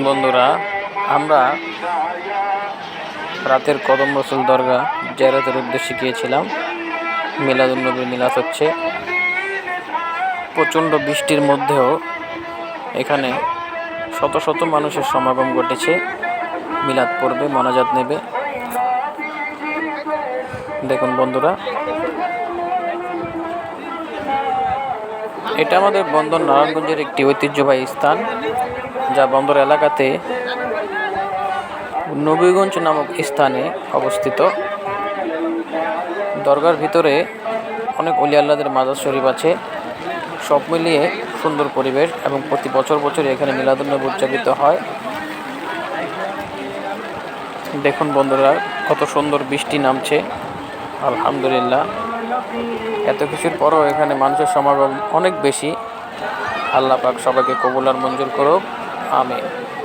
বন্ধুরা। আমরা রাতের কদম রসুল দরগা জেরাতের উদ্দেশ্যে গিয়েছিলাম। মিলাদুলনবী মিলাদ হচ্ছে। প্রচণ্ড বৃষ্টির মধ্যেও এখানে শত শত মানুষের সমাগম ঘটেছে। মিলাদ পড়বে, মনাজাত নেবে। দেখুন বন্ধুরা। এটা আমাদের বন্দর নারায়ণগঞ্জের একটি ঐতিহ্যবাহী স্থান। যা বন্দর এলাকাতে নবীগঞ্জ নামক স্থানে অবস্থিত। দরগার ভিতরে অনেক অলি আল্লাদের মাজার শরীফ আছে। সব মিলিয়ে সুন্দর পরিবেশ এবং প্রতি বছর বছর এখানে মিলাদুন্নবী উদযাপিত হয়। দেখুন বন্ধুরা, কত সুন্দর বৃষ্টি নামছে। আলহামদুলিল্লাহ। এত কিছুর পরও এখানে মানুষের সমাগম অনেক বেশি। আল্লাহ পাক সবাইকে কবুলার মঞ্জুর করুক। I mean.